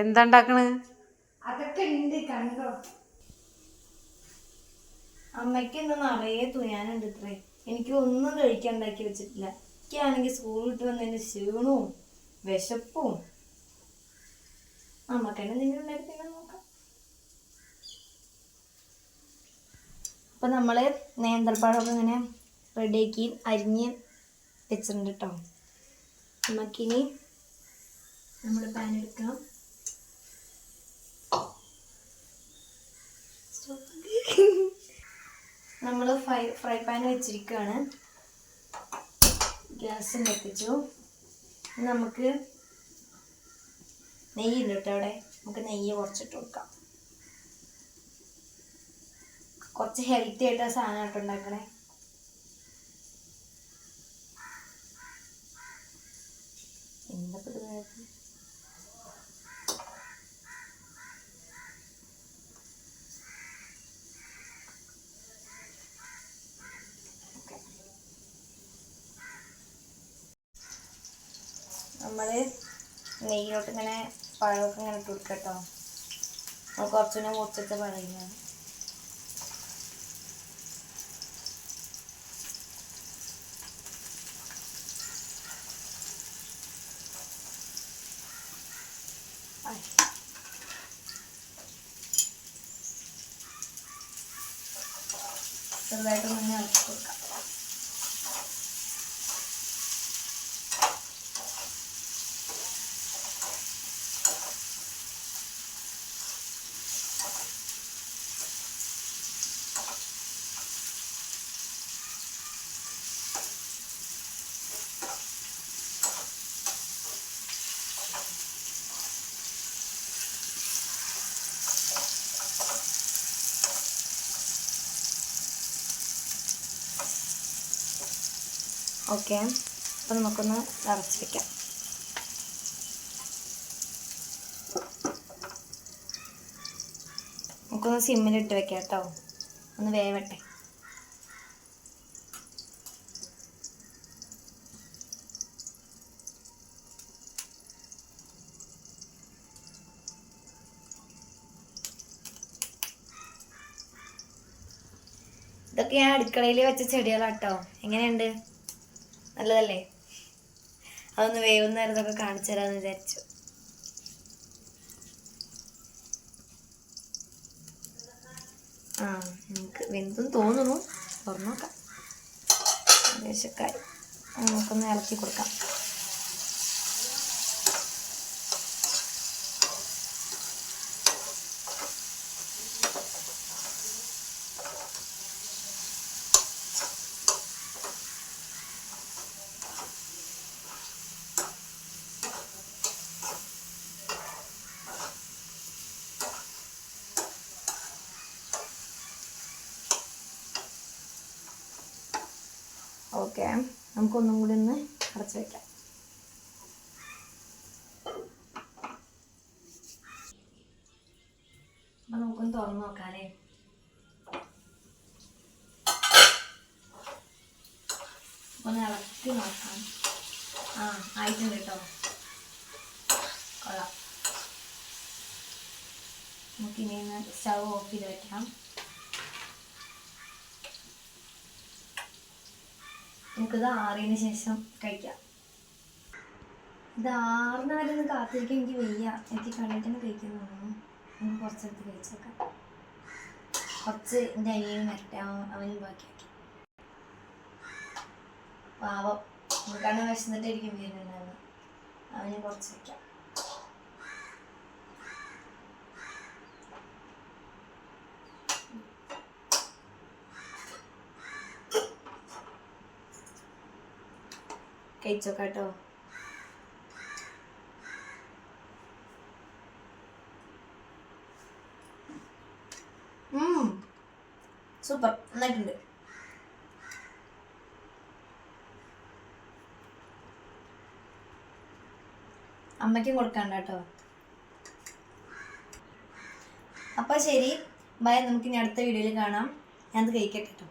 എന്താ ഉണ്ടാക്കണ് അതൊക്കെ കണ്ടോ? അമ്മയ്ക്ക് എന്താ നിറയെ തുയാനുണ്ട് ഇത്രേ. എനിക്ക് ഒന്നും കഴിക്കാൻ ഉണ്ടാക്കി വെച്ചിട്ടില്ല. എനിക്കാണെങ്കിൽ സ്കൂൾ വിട്ട് വന്നതിന് ക്ഷീണവും വിശപ്പും. അമ്മയ്ക്ക് തന്നെ എന്തെങ്കിലും ഉണ്ടാക്കി തിന്നാൻ നോക്കാം. അപ്പൊ നമ്മൾ നേന്ത്രപ്പഴമൊക്കെ ഇങ്ങനെ റെഡിയാക്കി അരിഞ്ഞ് വെച്ചിട്ടുണ്ട് കേട്ടോ അമ്മക്കിനി നമ്മുടെ പാൻ എടുക്കാം. നമ്മൾ ഫ്രൈ ഫ്രൈ പാൻ വെച്ചിരിക്കുകയാണ് ഗ്യാസ് കത്തിച്ചു. നമുക്ക് നെയ്യുണ്ട് കേട്ടോ അവിടെ. നമുക്ക് നെയ്യ് കുറച്ചിട്ട് കൊടുക്കാം. കുറച്ച് ഹെൽത്തി ആയിട്ട് സാധനം കേട്ടോ ഉണ്ടാക്കണേ. എന്താ നമ്മൾ നെയ്യിലോട്ട് ഇങ്ങനെ പഴമൊക്കെ ഇങ്ങനെ ഇട്ട് കൊടുക്കട്ടോ നമ്മൾ കുറച്ചുകൂടെ മൂത്തിട്ട് പറയുന്നത് ചെറുതായിട്ടൊന്ന് ഇങ്ങനെ ഇളക്കി കൊടുക്കാം. ഓക്കെ. അപ്പം നമുക്കൊന്ന് നിറച്ച് വെക്കാം. നമുക്കൊന്ന് സിമ്മിലിട്ട് വെക്കാം കേട്ടോ. ഒന്ന് വേവട്ടെ. ഇതൊക്കെ ഞാൻ അടുക്കളയിൽ വെച്ച ചെടികളാട്ടോ. എങ്ങനെയുണ്ട്? നല്ലതല്ലേ? അതൊന്ന് വേവുന്ന നേരത്തൊക്കെ കാണിച്ചു തരാമെന്ന് വിചാരിച്ചു. ആ നമുക്ക് വെന്തും തോന്നുന്നു. തുറന്നു നോക്കാം. നമുക്കൊന്ന് ഇളക്കി കൊടുക്കാം. ഓക്കെ നമുക്കൊന്നും കൂടി ഒന്ന് അടച്ചു വയ്ക്കാം അപ്പം നമുക്കൊന്ന് തുറന്ന് നോക്കാനേ ഒന്ന് ഇളക്കി നോക്കാം. ആ ആയിട്ടുണ്ട് കേട്ടോ കൊള്ളാം. നമുക്കിനി സ്റ്റവ് ഓഫ് ചെയ്ത് വെക്കാം. നമുക്കിത് ആറിയതിന് ശേഷം കഴിക്കാം. ഇത് ആറിന് വരെ ഒന്ന് കാത്തിരിക്കാൻ എനിക്ക് വയ്യ. എനിക്ക് കണ്ടിട്ടാണ് കഴിക്കാൻ തോന്നുന്നു. നമുക്ക് കുറച്ചെടുത്ത് കഴിച്ചേക്കാം. കുറച്ച് എന്റെ അനിയനും വരട്ടെ അവനും ബാക്കിയാക്കി. പാവം. നമുക്കാണ് വിശന്നിട്ടായിരിക്കും വരുന്നുണ്ടാവുക അവന് കുറച്ച് വയ്ക്കാം കഴിച്ചോക്കാട്ടോ. സൂപ്പർ. നന്നായിട്ടുണ്ട്. അമ്മയ്ക്കും കൊടുക്കണ്ട കേട്ടോ അപ്പോൾ ശരി. ബൈ. നമുക്ക് ഇനി അടുത്ത വീഡിയോയിൽ കാണാം. ഞാനത് കഴിക്കട്ടെ കേട്ടോ